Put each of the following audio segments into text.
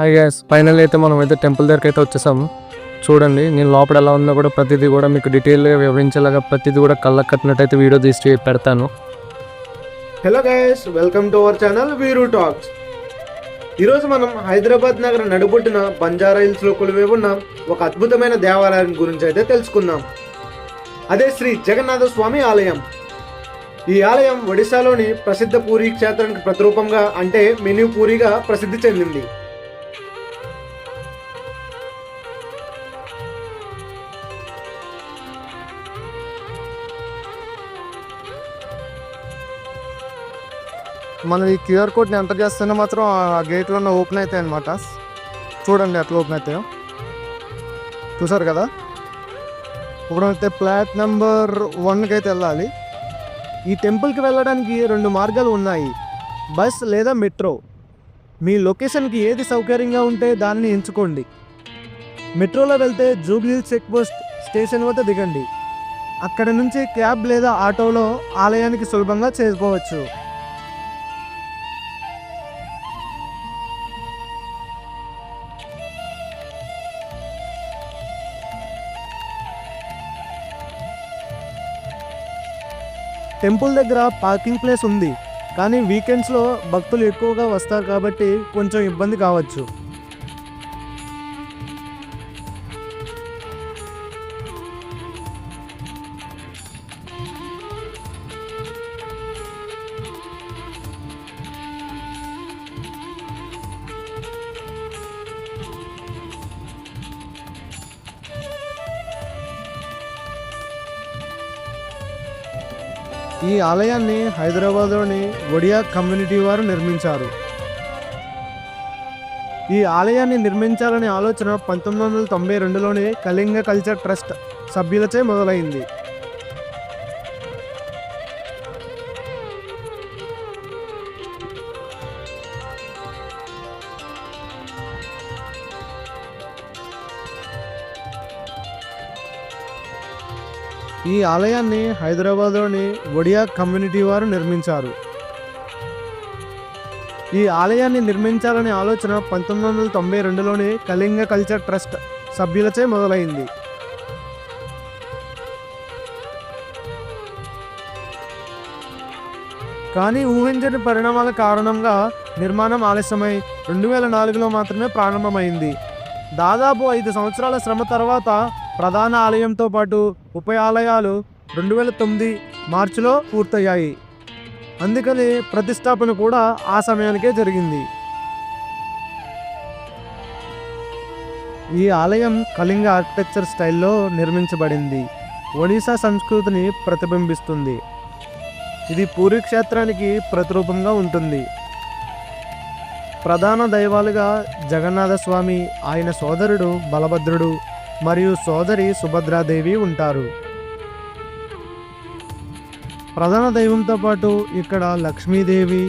Hi gas final అయితే మనం అయితే టెంపుల్ దగ్గరికి అయితే వచ్చేసాం. చూడండి నేను లోపల ఎలా ఉందో కూడా ప్రతిదీ కూడా మీకు డీటెయిల్గా వివరించేలాగా ప్రతిదీ కూడా కళ్ళకు కట్టినట్టు అయితే వీడియో తీసి పెడతాను. Hello guys welcome to our channel Veeru talks ఈరోజు మనం హైదరాబాద్ నగర నడుబొట్టున బంజారా హిల్స్లో కొలువై ఉన్న ఒక అద్భుతమైన దేవాలయం గురించి అయితే తెలుసుకుందాం. అదే శ్రీ జగన్నాథ స్వామి ఆలయం. ఈ ఆలయం ఒడిశాలోని ప్రసిద్ధ పూరి క్షేత్రానికి ప్రతిరూపంగా అంటే మినీ పూరిగా ప్రసిద్ధి చెందింది. మనం ఈ క్యూఆర్ కోడ్ని ఎంటర్ చేస్తేనే మాత్రం ఆ గేట్లో ఓపెన్ అవుతాయి అనమాట చూడండి ఎట్లా ఓపెన్ అవుతాయో. చూసారు కదా? ఇప్పుడైతే ఫ్లాట్ నెంబర్ వన్కి అయితే వెళ్ళాలి. ఈ టెంపుల్కి వెళ్ళడానికి రెండు మార్గాలు ఉన్నాయి. బస్ లేదా మెట్రో. మీ లొకేషన్కి ఏది సౌకర్యంగా ఉంటే దాన్ని ఎంచుకోండి. మెట్రోలో వెళ్తే జూబ్లీ చెక్ పోస్ట్ స్టేషన్ వద్ద దిగండి. అక్కడ నుంచి క్యాబ్ లేదా ఆటోలో ఆలయానికి సులభంగా చేరుకోవచ్చు. టెంపుల్ దగ్గర పార్కింగ్ ప్లేస్ ఉంది. కానీ వీకెండ్స్లో భక్తులు ఎక్కువగా వస్తారు కాబట్టి కొంచెం ఇబ్బంది కావచ్చు. ఈ ఆలయాన్ని హైదరాబాద్లోని ఒడియా కమ్యూనిటీ వారు నిర్మించారు. ఈ ఆలయాన్ని నిర్మించాలనే ఆలోచన పంతొమ్మిది వందల తొంభై రెండులోనే కళింగ కల్చర్ ట్రస్ట్ సభ్యులచే మొదలైంది. ఈ ఆలయాన్ని హైదరాబాద్లోని ఒడియా కమ్యూనిటీ వారు నిర్మించారు. ఈ ఆలయాన్ని నిర్మించాలనే ఆలోచన పంతొమ్మిది వందల తొంభై రెండులోని కళింగ కల్చర్ ట్రస్ట్ సభ్యులచే మొదలైంది. కానీ ఊహించని పరిణామాల కారణంగా నిర్మాణం ఆలస్యమై రెండు వేల నాలుగులో మాత్రమే ప్రారంభమైంది. దాదాపు ఐదు సంవత్సరాల శ్రమ తర్వాత ప్రధాన ఆలయంతో పాటు ఉప ఆలయాలు రెండు వేల తొమ్మిది మార్చిలో పూర్తయ్యాయి. అందుకని ప్రతిష్టాపన కూడా ఆ సమయానికే జరిగింది. ఈ ఆలయం కళింగ ఆర్కిటెక్చర్ స్టైల్లో నిర్మించబడింది. ఒడిశా సంస్కృతిని ప్రతిబింబిస్తుంది. ఇది పూరి క్షేత్రానికి ప్రతిరూపంగా ఉంటుంది. ప్రధాన దైవాలుగా జగన్నాథస్వామి ఆయన సోదరుడు బలభద్రుడు మరియు సోదరి సుభద్రాదేవి ఉంటారు. ప్రధాన దైవంతో పాటు ఇక్కడ లక్ష్మీదేవి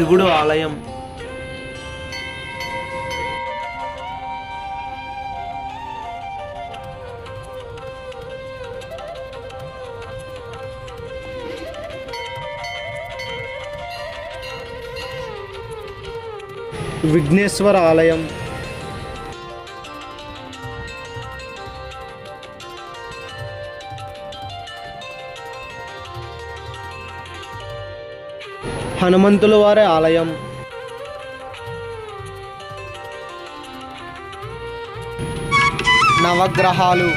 శివుడు ఆలయం. విఘ్నేశ్వర ఆలయం. హనుమంతుల వారి ఆలయం. నవగ్రహాలు.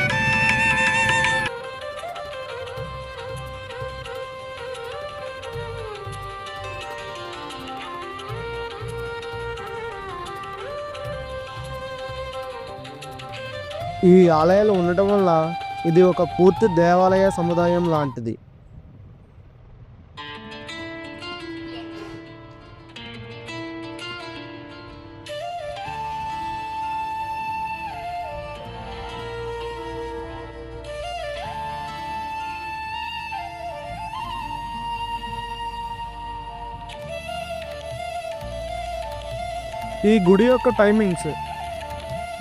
ఈ ఆలయాలు ఉండటం వల్ల ఇది ఒక పూర్తి దేవాలయ సముదాయం లాంటిది. ఈ గుడి యొక్క టైమింగ్స్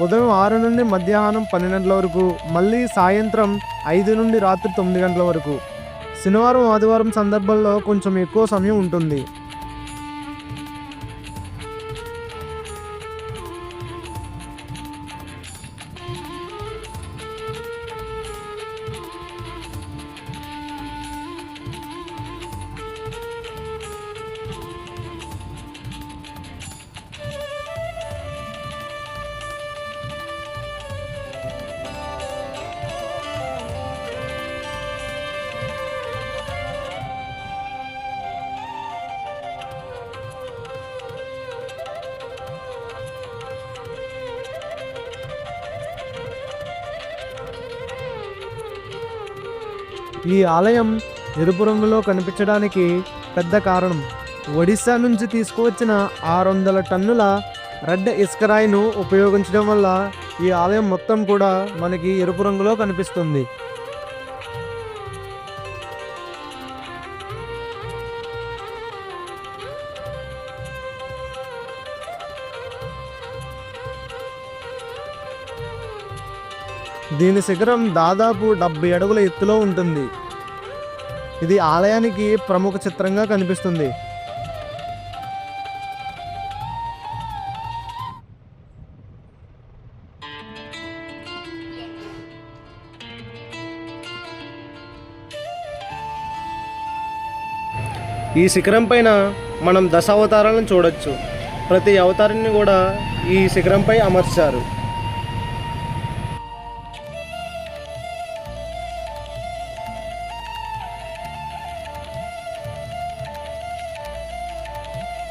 ఉదయం ఆరు నుండి మధ్యాహ్నం పన్నెండు వరకు మళ్ళీ సాయంత్రం ఐదు నుండి రాత్రి తొమ్మిది గంటల వరకు. శనివారం ఆదివారం సందర్భంలో కొంచెం ఎక్కువ సమయం ఉంటుంది. ఈ ఆలయం ఎరుపు రంగులో కనిపించడానికి పెద్ద కారణం. ఒడిశా నుంచి తీసుకువచ్చిన ఆరు వందల టన్నుల రెడ్ ఇస్కరాయిను ఉపయోగించడం వల్ల ఈ ఆలయం మొత్తం కూడా మనకి ఎరుపు రంగులో కనిపిస్తుంది. దీని శిఖరం దాదాపు డెబ్బై అడుగుల ఎత్తులో ఉంటుంది. ఇది ఆలయానికి ప్రముఖ చిత్రంగా కనిపిస్తుంది. ఈ శిఖరం పైన మనం దశ అవతారాలను చూడొచ్చు. ప్రతి అవతారాన్ని కూడా ఈ శిఖరంపై అమర్చారు.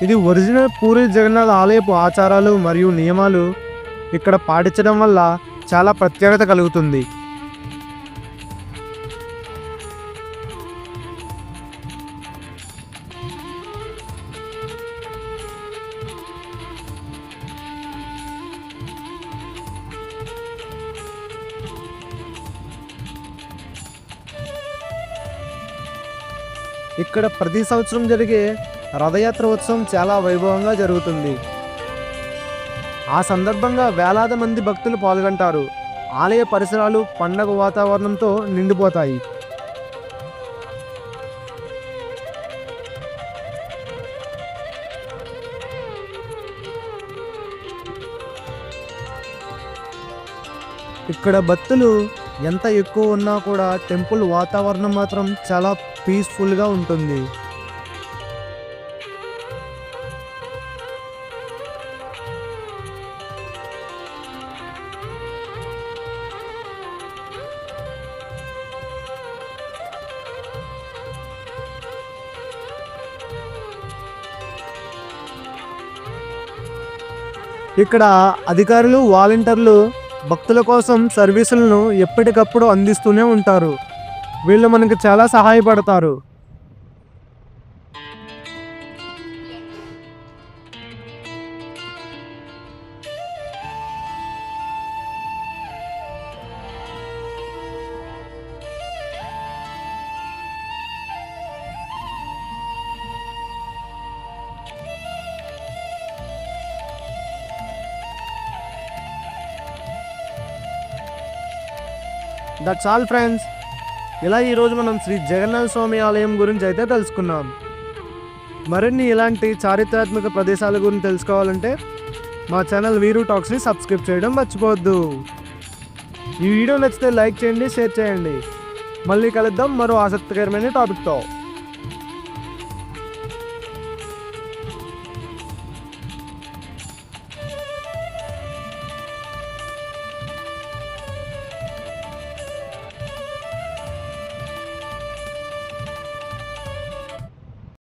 ఇది ఒరిజినల్ పూరి జగన్నాథ్ ఆలయపు ఆచారాలు మరియు నియమాలు ఇక్కడ పాటించడం వల్ల చాలా ప్రత్యేకత కలుగుతుంది. ఇక్కడ ప్రతి సంవత్సరం జరిగే రథయాత్ర ఉత్సవం చాలా వైభవంగా జరుగుతుంది. ఆ సందర్భంగా వేలాది మంది భక్తులు పాల్గొంటారు. ఆలయ పరిసరాలు పండగ వాతావరణంతో నిండిపోతాయి. ఇక్కడ భక్తులు ఎంత ఎక్కువ ఉన్నా కూడా టెంపుల్ వాతావరణం మాత్రం చాలా పీస్ఫుల్గా ఉంటుంది. ఇక్కడ అధికారులు వాలంటీర్లు భక్తుల కోసం సర్వీసులను ఎప్పటికప్పుడు అందిస్తూనే ఉంటారు. వీళ్ళు మనకు చాలా సహాయపడతారు. దట్స్ ఆల్ ఫ్రెండ్స్ ఇలా ఈరోజు మనం శ్రీ జగన్నాథ స్వామి ఆలయం గురించి అయితే తెలుసుకున్నాం. మరిన్ని ఇలాంటి చారిత్రాత్మక ప్రదేశాల గురించి తెలుసుకోవాలంటే మా ఛానల్ వీరు టాక్స్ని సబ్స్క్రైబ్ చేయడం మర్చిపోవద్దు. ఈ వీడియో నచ్చితే లైక్ చేయండి షేర్ చేయండి. మళ్ళీ కలుద్దాం మరో ఆసక్తికరమైన టాపిక్తో.